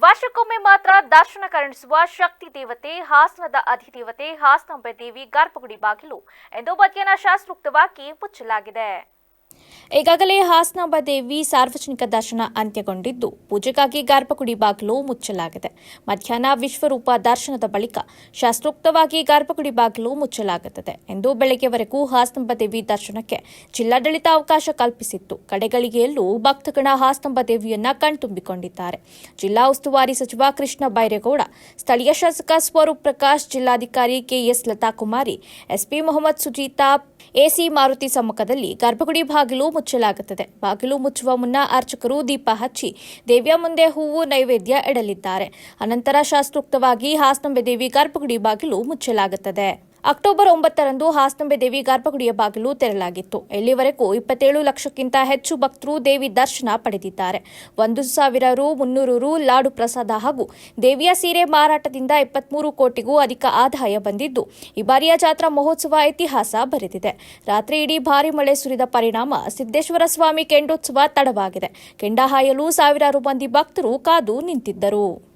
ವರ್ಷಕ್ಕೊಮ್ಮೆ ಮಾತ್ರ ದರ್ಶನ ಕರುಣಿಸುವ ಶಕ್ತಿ ದೇವತೆ, ಹಾಸನದ ಅಧಿದೇವತೆ ಹಾಸನಾಂಬೆ ದೇವಿ ಗರ್ಭಗುಡಿ ಬಾಗಿಲು. ಎಂದು ಮಧ್ಯಾಹ್ನ ಶಾಸ್ತ್ರೋಕ್ತವಾಗಿ ಮುಚ್ಚಲಾಗಿದೆ. ಈಗಾಗಲೇ ಹಾಸನಾಂಬ ದೇವಿ ಸಾರ್ವಜನಿಕ ದರ್ಶನ ಅಂತ್ಯಗೊಂಡಿದ್ದು, ಪೂಜೆಗಾಗಿ ಗರ್ಭಗುಡಿ ಬಾಗಿಲು ಮುಚ್ಚಲಾಗಿದೆ. ಮಧ್ಯಾಹ್ನ ವಿಶ್ವರೂಪ ದರ್ಶನದ ಬಳಿಕ ಶಾಸ್ತ್ರೋಕ್ತವಾಗಿ ಗರ್ಭಗುಡಿ ಬಾಗಿಲು ಮುಚ್ಚಲಾಗುತ್ತದೆ ಎಂದು ಬೆಳಗ್ಗೆವರೆಗೂ ಹಾಸನಾಂಬ ದೇವಿ ದರ್ಶನಕ್ಕೆ ಜಿಲ್ಲಾಡಳಿತ ಅವಕಾಶ ಕಲ್ಪಿಸಿತ್ತು. ಕಡೆಗಳಿಗೆಯಲ್ಲೂ ಭಕ್ತಗಣ ಹಾಸನಾಂಬ ದೇವಿಯನ್ನ ಕಣ್ತುಂಬಿಕೊಂಡಿದ್ದಾರೆ. ಜಿಲ್ಲಾ ಉಸ್ತುವಾರಿ ಸಚಿವ ಕೃಷ್ಣ ಬೈರೇಗೌಡ, ಸ್ಥಳೀಯ ಶಾಸಕ ಸ್ವರೂಪ್ ಪ್ರಕಾಶ್, ಜಿಲ್ಲಾಧಿಕಾರಿ K S Lathakumari, SP Mohammed Sujeetha, AC Maruti ಸಮ್ಮುಖದಲ್ಲಿ ಗರ್ಭಗುಡಿ ಬಾಗಿಲು ಮುಚ್ಚಲಾಗುತ್ತದೆ. ಬಾಗಿಲು ಮುಚ್ಚುವ ಮುನ್ನ ಅರ್ಚಕರು ದೀಪ ಹಚ್ಚಿ ದೇವಿಯ ಮುಂದೆ ಹೂವು ನೈವೇದ್ಯ ಇಡಲಿದ್ದಾರೆ. ಅನಂತರ ಶಾಸ್ತ್ರೋಕ್ತವಾಗಿ ಹಾಸ್ತಂಬೆ ದೇವಿ ಗರ್ಭಗುಡಿ ಬಾಗಿಲು ಮುಚ್ಚಲಾಗುತ್ತದೆ. ಅಕ್ಟೋಬರ್ ಒಂಬತ್ತರಂದು ಹಾಸನಂಬೆ ದೇವಿ ಗರ್ಭಗುಡಿಯ ಬಾಗಿಲು ತೆರಲಾಗಿತ್ತು ಇಲ್ಲಿವರೆಗೂ ಇಪ್ಪತ್ತೇಳು ಲಕ್ಷಕ್ಕಿಂತ ಹೆಚ್ಚು ಭಕ್ತರು ದೇವಿ ದರ್ಶನ ಪಡೆದಿದ್ದಾರೆ. ಒಂದು ಸಾವಿರ ರು, ಮುನ್ನೂರು ರು ಲಾಡು ಪ್ರಸಾದ ಹಾಗೂ ದೇವಿಯ ಸೀರೆ ಮಾರಾಟದಿಂದ ಇಪ್ಪತ್ಮೂರು ಕೋಟಿಗೂ ಅಧಿಕ ಆದಾಯ ಬಂದಿದ್ದು, ಈ ಬಾರಿಯ ಜಾತ್ರಾ ಮಹೋತ್ಸವ ಇತಿಹಾಸ ಬರೆದಿದೆ. ರಾತ್ರಿ ಇಡೀ ಭಾರಿ ಮಳೆ ಸುರಿದ ಪರಿಣಾಮ ಸಿದ್ದೇಶ್ವರ ಸ್ವಾಮಿ ಕೆಂಡೋತ್ಸವ ತಡವಾಗಿದೆ. ಕೆಂಡ ಹಾಯಲು ಸಾವಿರಾರು ಮಂದಿ ಭಕ್ತರು ಕಾದು ನಿಂತಿದ್ದರು.